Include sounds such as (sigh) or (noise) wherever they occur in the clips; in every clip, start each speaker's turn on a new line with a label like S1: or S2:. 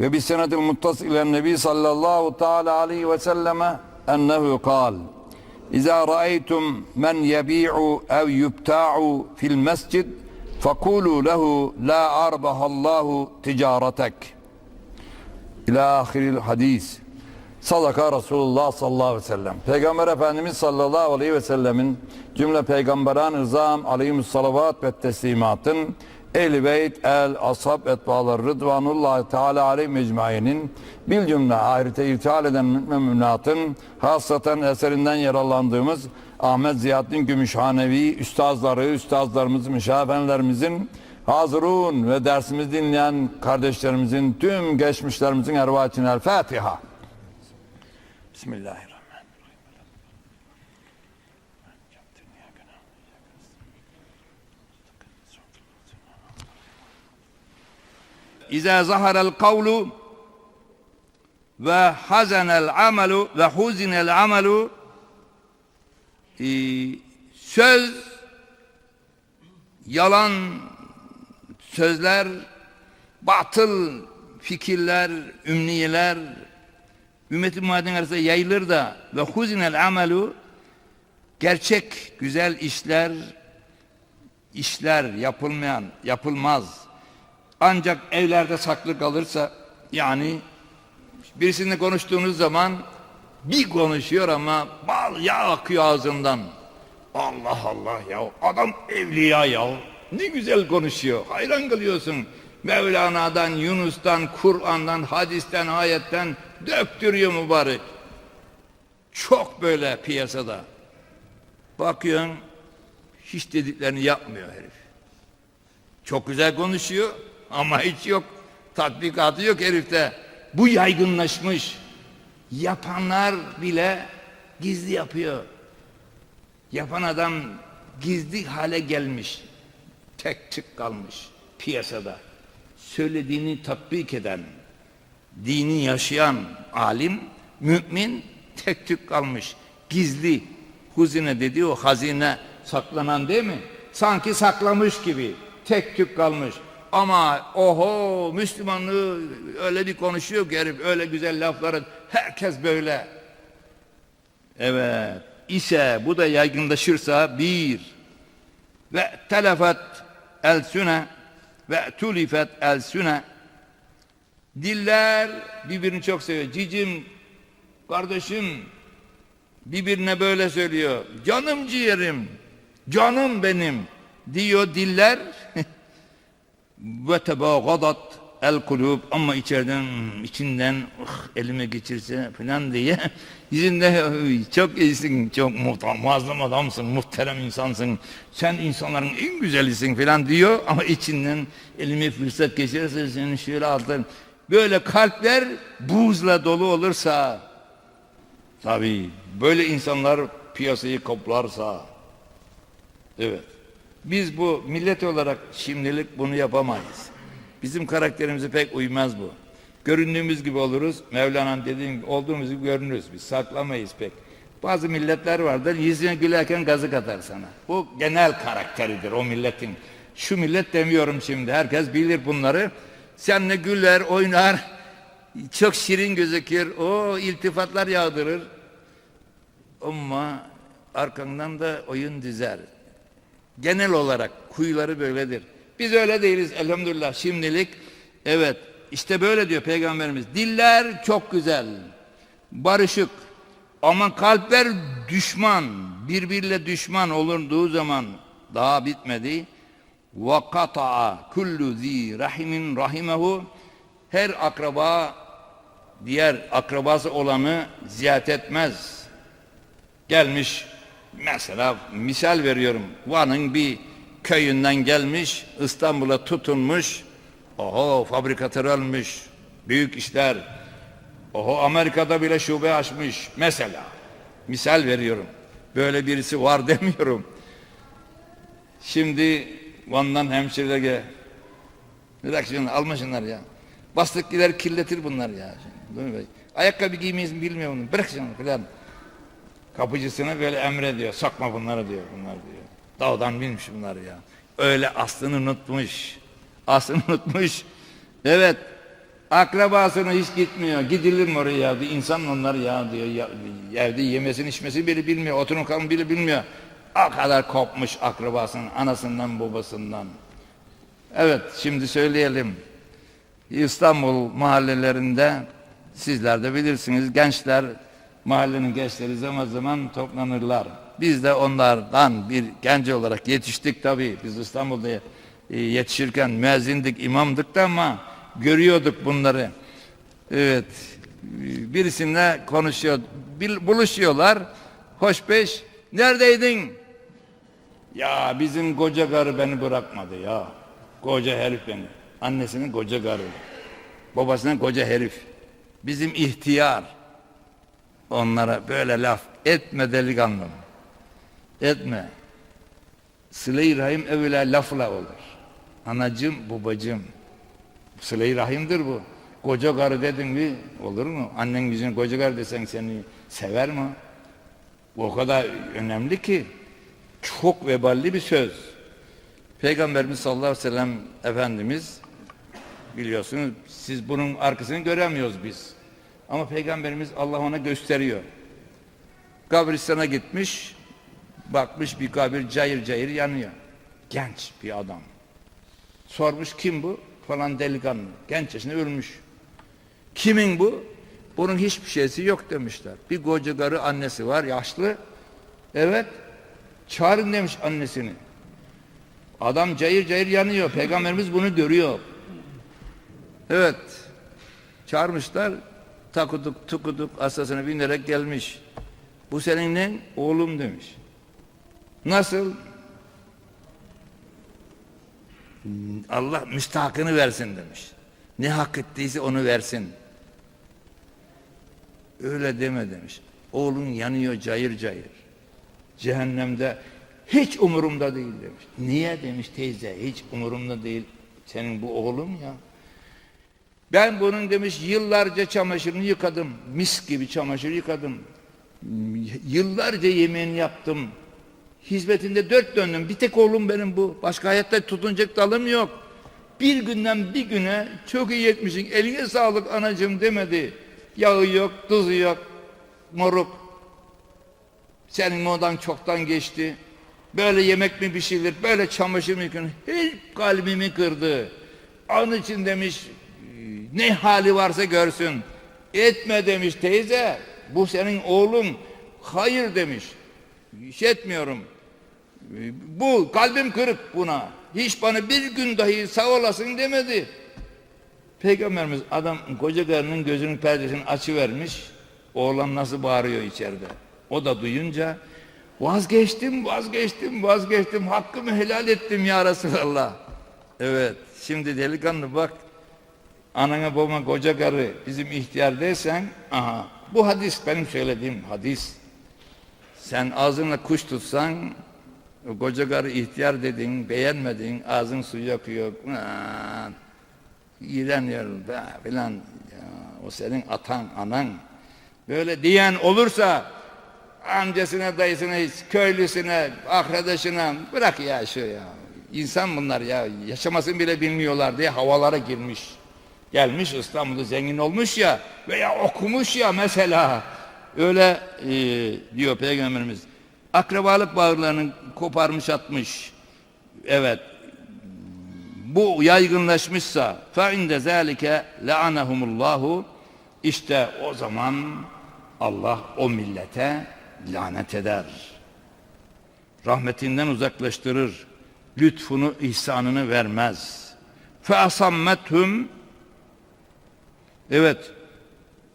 S1: ve bi senetil muttas ile nebi sallallahu teala aleyhi ve selleme ennehu kal. İza ra'aytum men yebi'u ev yubta'u fil mescid fekulu lehu la arbahallahu ticaretek. İlâ ahiril hadis Sadaka Resulullah sallallahu aleyhi ve sellem. Peygamber Efendimiz sallallahu aleyhi ve sellemin cümle peygamberan rızam aleyhüssalavat ve teslimatın ehl beyt el ashab etbalar rıdvanullah teala aleyhi mecmainin bil cümle ahirete irtihal eden müminatın hasaten eserinden yararlandığımız Ahmet Ziyaddin Gümüşhanevi üstazları, üstazlarımız, müşafenlerimizin hazırun ve dersimizi dinleyen kardeşlerimizin tüm geçmişlerimizin ervaçine el Fatiha. Bismillahirrahmanirrahim. İza zahara'l kavlu ve hazenel amelu ve huzinel amelu e, söz yalan sözler batıl fikirler ümniyeler ümmeti Muhammed'in arasında yayılır da ve huzinel amelu gerçek güzel işler işler yapılmayan yapılmaz ancak evlerde saklı kalırsa yani birisini konuştuğunuz zaman bir konuşuyor ama bal yağ akıyor ağzından Allah Allah ya adam evliya ya ne güzel konuşuyor hayran kalıyorsun Mevlana'dan, Yunus'tan, Kur'an'dan, hadisten, ayetten döktürüyor mübarek. Çok böyle piyasada. Bakıyorsun hiç dediklerini yapmıyor herif. Çok güzel konuşuyor ama hiç yok. Tatbikatı yok herifte. Bu yaygınlaşmış. Yapanlar bile gizli yapıyor. Yapan adam gizli hale gelmiş. Tek tük kalmış piyasada söylediğini tatbik eden, dini yaşayan alim, mümin tek tük kalmış. Gizli, huzine dediği o hazine saklanan değil mi? Sanki saklamış gibi tek tük kalmış. Ama oho Müslümanlığı öyle bir konuşuyor ki herif öyle güzel lafları herkes böyle. Evet ise bu da yaygınlaşırsa bir ve telefet el süne ve tulifet el süne. Diller birbirini çok seviyor. Cicim kardeşim birbirine böyle söylüyor. Canım ciğerim canım benim diyor diller (laughs) ve tebagadat el kulub. Ama içeriden içinden uh, elime geçirse falan diye yüzünde çok iyisin çok muazzam adamsın muhterem insansın. Sen insanların en güzelisin falan diyor. Ama içinden elime fırsat geçirirse seni şöyle altın böyle kalpler buzla dolu olursa tabi böyle insanlar piyasayı koplarsa evet biz bu millet olarak şimdilik bunu yapamayız Bizim karakterimize pek uymaz bu. Göründüğümüz gibi oluruz. Mevlana'nın dediğim gibi olduğumuz gibi görünürüz. Biz saklamayız pek. Bazı milletler vardır. Yüzüne gülerken gazık atar sana. Bu genel karakteridir o milletin. Şu millet demiyorum şimdi. Herkes bilir bunları. Seninle güler, oynar. Çok şirin gözükür. O iltifatlar yağdırır. Ama arkandan da oyun dizer. Genel olarak kuyuları böyledir. Biz öyle değiliz elhamdülillah şimdilik. Evet işte böyle diyor peygamberimiz. Diller çok güzel. Barışık.
S2: Ama kalpler düşman, birbiriyle düşman olunduğu zaman daha bitmedi. Kata'a kullu zi rahimin rahimehu her akraba diğer akrabası olanı ziyaret etmez. Gelmiş mesela misal veriyorum. Van'ın bir köyünden gelmiş İstanbul'a tutunmuş. Oho fabrikatör olmuş. Büyük işler. Oho Amerika'da bile şube açmış mesela. Misal veriyorum. Böyle birisi var (laughs) demiyorum. Şimdi Van'dan hemşireler gel. Bırak şimdi alma şunları ya. Bastık gider kirletir bunlar ya. Ayakkabı giymeyi bilmiyor bunu. Bırak şunu filan. Kapıcısına böyle emrediyor. Sokma bunları diyor. Bunlar diyor. Dağdan binmiş bunlar ya. Öyle aslını unutmuş. Aslını (laughs) unutmuş. Evet. Akrabasına hiç gitmiyor. Gidilir mi oraya diyor. İnsan onlar ya diyor. Ya, evde yemesini içmesini bile bilmiyor. Oturun kalın bile bilmiyor. O kadar kopmuş akrabasının anasından babasından. Evet şimdi söyleyelim. İstanbul mahallelerinde sizler de bilirsiniz gençler mahallenin gençleri zaman zaman toplanırlar. Biz de onlardan bir genç olarak yetiştik tabii. Biz İstanbul'da e, yetişirken müezzindik, imamdık da ama görüyorduk bunları. Evet. Birisinle konuşuyor, buluşuyorlar. Hoş beş, neredeydin? Ya bizim koca karı beni bırakmadı ya. Koca herif beni. Annesinin koca karı. Babasının koca herif. Bizim ihtiyar. Onlara böyle laf etme delikanlım. Etme. Sıla-i Rahim evvela lafla olur. Anacım, babacım. Sıla-i Rahim'dir bu. Koca karı dedin mi olur mu? Annen yüzüne koca karı desen seni sever mi? Bu o kadar önemli ki çok veballi bir söz. Peygamberimiz sallallahu aleyhi ve sellem Efendimiz biliyorsunuz siz bunun arkasını göremiyoruz biz. Ama Peygamberimiz Allah ona gösteriyor. Kabristan'a gitmiş, bakmış bir kabir cayır cayır yanıyor. Genç bir adam. Sormuş kim bu? Falan delikanlı. Genç yaşında ölmüş. Kimin bu? Bunun hiçbir şeysi yok demişler. Bir koca karı annesi var yaşlı. Evet. Çağırın demiş annesini. Adam cayır cayır yanıyor. Peygamberimiz bunu görüyor. Evet. Çağırmışlar. Takuduk tukuduk asasına binerek gelmiş. Bu senin ne? Oğlum demiş. Nasıl? Allah müstahakını versin demiş. Ne hak ettiyse onu versin. Öyle deme demiş. Oğlun yanıyor cayır cayır. Cehennemde hiç umurumda değil demiş. Niye demiş teyze hiç umurumda değil. Senin bu oğlun ya. Ben bunun demiş yıllarca çamaşırını yıkadım. Mis gibi çamaşır yıkadım. Yıllarca yemeğini yaptım. Hizmetinde dört döndüm. Bir tek oğlum benim bu. Başka hayatta tutunacak dalım yok. Bir günden bir güne çok iyi etmişsin. Eline sağlık anacığım demedi. Yağı yok, tuzu yok. Moruk. Senin modan çoktan geçti. Böyle yemek mi pişirilir, böyle çamaşır mı yıkanır? Hep kalbimi kırdı. Onun için demiş, ne hali varsa görsün. Etme demiş teyze, bu senin oğlun. Hayır demiş, hiç etmiyorum. Bu kalbim kırık buna. Hiç bana bir gün dahi sağ olasın demedi. Peygamberimiz adam koca karının gözünün perdesini açıvermiş. Oğlan nasıl bağırıyor içeride. O da duyunca vazgeçtim, vazgeçtim, vazgeçtim. Hakkımı helal ettim ya Resulallah. Evet, şimdi delikanlı bak. Anana babama koca karı bizim ihtiyar dersen, aha bu hadis benim söylediğim hadis. Sen ağzınla kuş tutsan, koca karı ihtiyar dedin, beğenmedin, ağzın suyu akıyor. İğreniyor filan. O senin atan, anan. Böyle diyen olursa amcasına, dayısına, hiç köylüsüne, arkadaşına bırak ya şu ya. İnsan bunlar ya. Yaşamasını bile bilmiyorlar diye havalara girmiş. Gelmiş İstanbul'da zengin olmuş ya veya okumuş ya mesela. Öyle e, diyor Peygamberimiz. Akrabalık bağlarını koparmış atmış. Evet. Bu yaygınlaşmışsa fe inde zalike la'anahumullahu işte o zaman Allah o millete lanet eder. Rahmetinden uzaklaştırır. Lütfunu, ihsanını vermez. Fe asammethum Evet.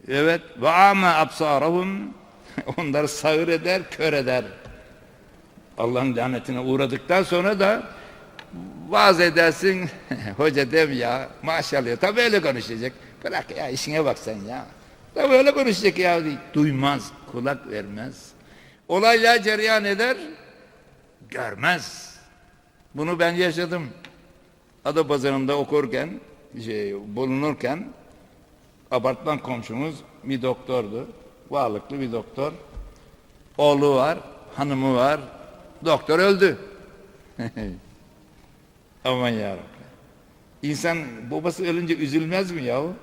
S2: Evet. Ve ama absarahum (laughs) onları sağır eder, kör eder. Allah'ın lanetine uğradıktan sonra da vaaz edersin. (laughs) Hoca dem ya maşallah. Tabii öyle konuşacak. Bırak ya işine bak sen ya. Tabii öyle konuşacak ya. Duymaz, kulak vermez. Olaylar cereyan eder, görmez. Bunu ben yaşadım. Adapazarı'nda okurken, şey, bulunurken apartman komşumuz bir doktordu. Varlıklı bir doktor. Oğlu var, hanımı var. Doktor öldü. (laughs) Aman yarabbim. İnsan babası ölünce üzülmez mi yahu?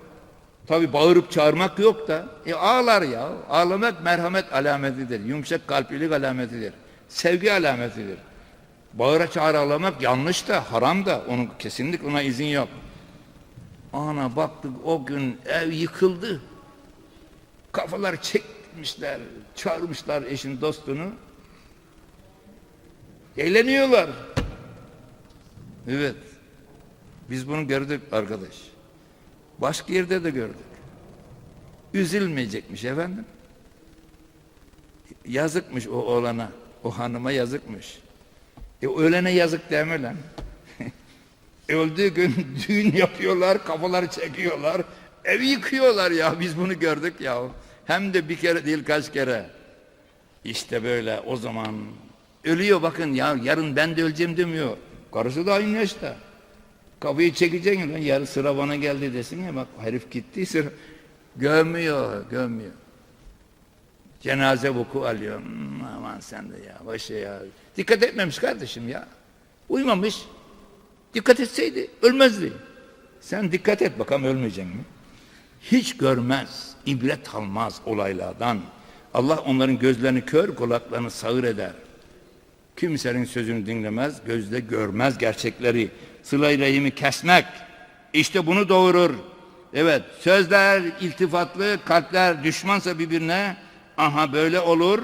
S2: Tabi bağırıp çağırmak yok da. E ağlar ya. Ağlamak merhamet alametidir. Yumuşak kalplilik alametidir. Sevgi alametidir. Bağıra çağıra ağlamak yanlış da haram da. Onun kesinlikle ona izin yok. Ana baktık o gün ev yıkıldı. Kafalar çekmişler, çağırmışlar eşin dostunu. Eğleniyorlar. Evet. Biz bunu gördük arkadaş. Başka yerde de gördük. Üzülmeyecekmiş efendim. Yazıkmış o oğlana, o hanıma yazıkmış. E ölene yazık deme lan. Öldüğü gün (laughs) düğün yapıyorlar, kafaları çekiyorlar. Evi yıkıyorlar ya biz bunu gördük ya. Hem de bir kere değil kaç kere. İşte böyle o zaman ölüyor bakın ya yarın ben de öleceğim demiyor. Karısı da aynı yaşta. Kafayı çekeceksin lan yarın sıra bana geldi desin ya bak herif gitti sıra. Gömüyor, gömüyor. Cenaze vuku alıyor. Hmm, aman sen de ya başı ya. Dikkat etmemiş kardeşim ya. Uymamış. Dikkat etseydi ölmezdi. Sen dikkat et bakalım ölmeyecek mi? Hiç görmez, ibret almaz olaylardan. Allah onların gözlerini kör, kulaklarını sağır eder. Kimsenin sözünü dinlemez, gözde görmez gerçekleri. Sıla-i rahimi kesmek, işte bunu doğurur. Evet, sözler iltifatlı, kalpler düşmansa birbirine, aha böyle olur.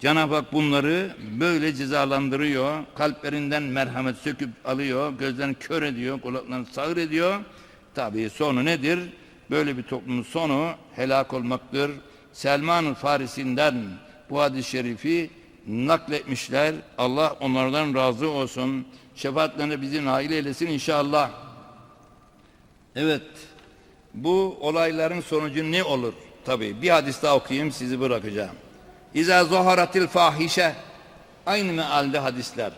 S2: Cenab-ı Hak bunları böyle cezalandırıyor. Kalplerinden merhamet söküp alıyor. Gözlerini kör ediyor. Kulaklarını sağır ediyor. Tabii sonu nedir? Böyle bir toplumun sonu helak olmaktır. Selman-ı Farisi'nden bu hadis-i şerifi nakletmişler. Allah onlardan razı olsun. Şefaatlerine bizi nail eylesin inşallah. Evet. Bu olayların sonucu ne olur? Tabii bir hadis daha okuyayım sizi bırakacağım. İza zuharatil fahişe aynı mealde hadisler.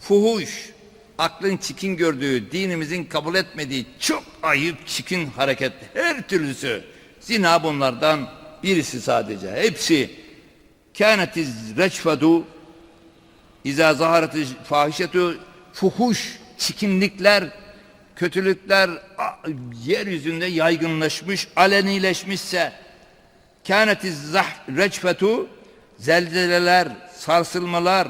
S2: Fuhuş aklın çikin gördüğü, dinimizin kabul etmediği çok ayıp çikin hareket her türlüsü. Zina bunlardan birisi sadece. Hepsi kânetiz reçfedu İza zaharatil fahişetu fuhuş çikinlikler kötülükler yeryüzünde yaygınlaşmış, alenileşmişse kânetiz reçfetu zelzeleler, sarsılmalar,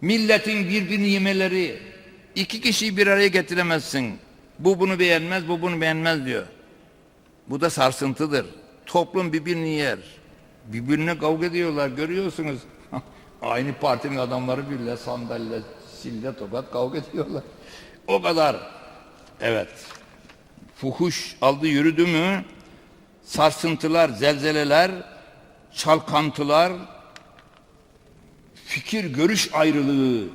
S2: milletin birbirini yemeleri, iki kişiyi bir araya getiremezsin. Bu bunu beğenmez, bu bunu beğenmez diyor. Bu da sarsıntıdır. Toplum birbirini yer. Birbirine kavga ediyorlar, görüyorsunuz. (laughs) Aynı partinin adamları bile sandalye, sille, tokat kavga ediyorlar. O kadar. Evet. Fuhuş aldı yürüdü mü sarsıntılar, zelzeleler, çalkantılar, fikir görüş ayrılığı,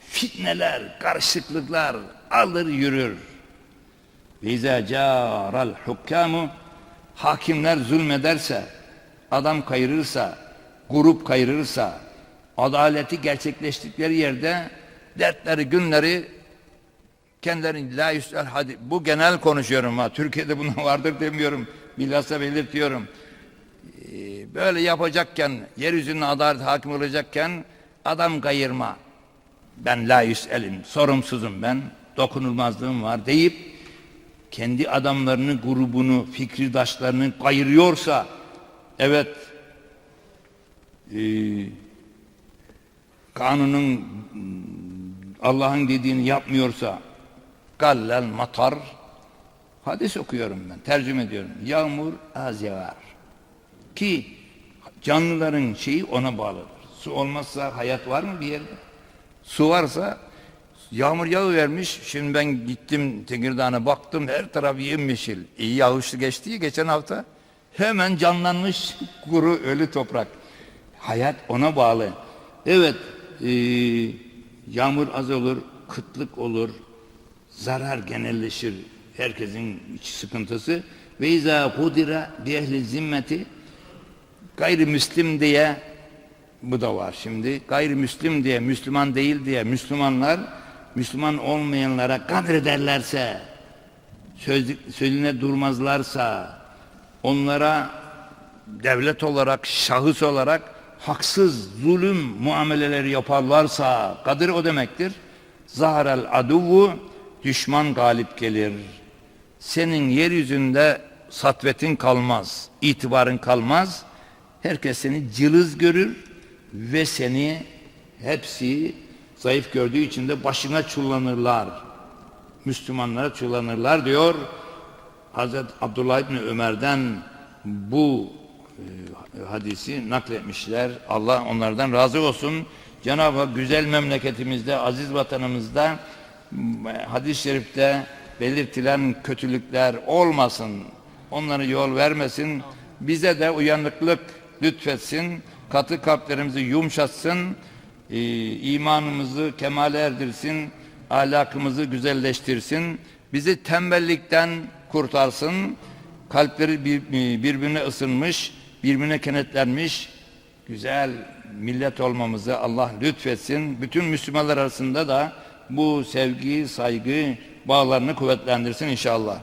S2: fitneler, karışıklıklar alır yürür. Bize caral hukkamu hakimler zulmederse, adam kayırırsa, grup kayırırsa, adaleti gerçekleştikleri yerde dertleri, günleri kendilerini la yüsel hadi bu genel konuşuyorum ha Türkiye'de buna (laughs) vardır demiyorum bilhassa belirtiyorum böyle yapacakken yeryüzünün adalet hakim olacakken adam kayırma. Ben la yüselim sorumsuzum ben dokunulmazlığım var deyip kendi adamlarını grubunu fikridaşlarını kayırıyorsa evet e, kanunun Allah'ın dediğini yapmıyorsa Gallel matar hadis okuyorum ben tercüme ediyorum. Yağmur az yağar. Ki canlıların şeyi ona bağlıdır. Su olmazsa hayat var mı bir yerde? Su varsa yağmur yağ vermiş. Şimdi ben gittim Tekirdağ'a baktım her taraf yemyeşil. İyi yağışlı geçti geçen hafta. Hemen canlanmış kuru ölü toprak. Hayat ona bağlı. Evet eee, yağmur az olur, kıtlık olur, zarar genelleşir. Herkesin sıkıntısı. Ve izâ kudira bi ehli zimmeti gayrimüslim diye bu da var şimdi. Gayrimüslim diye, Müslüman değil diye Müslümanlar Müslüman olmayanlara kaдрederlerse söz, sözüne durmazlarsa onlara devlet olarak, şahıs olarak haksız, zulüm muameleleri yaparlarsa kadir o demektir. Zaharel aduvu düşman galip gelir. Senin yeryüzünde satvetin kalmaz, itibarın kalmaz. Herkes seni cılız görür ve seni hepsi zayıf gördüğü için de başına çullanırlar. Müslümanlara çullanırlar diyor. Hazreti Abdullah İbni Ömer'den bu e, hadisi nakletmişler. Allah onlardan razı olsun. Cenab-ı Hak güzel memleketimizde, aziz vatanımızda m, hadis-i şerifte belirtilen kötülükler olmasın. Onları yol vermesin. Bize de uyanıklık lütfetsin. Katı kalplerimizi yumuşatsın. e, imanımızı kemale erdirsin. Ahlakımızı güzelleştirsin. Bizi tembellikten kurtarsın. Kalpleri bir- birbirine ısınmış, birbirine kenetlenmiş güzel millet olmamızı Allah lütfetsin. Bütün Müslümanlar arasında da bu sevgi, saygı bağlarını kuvvetlendirsin inşallah.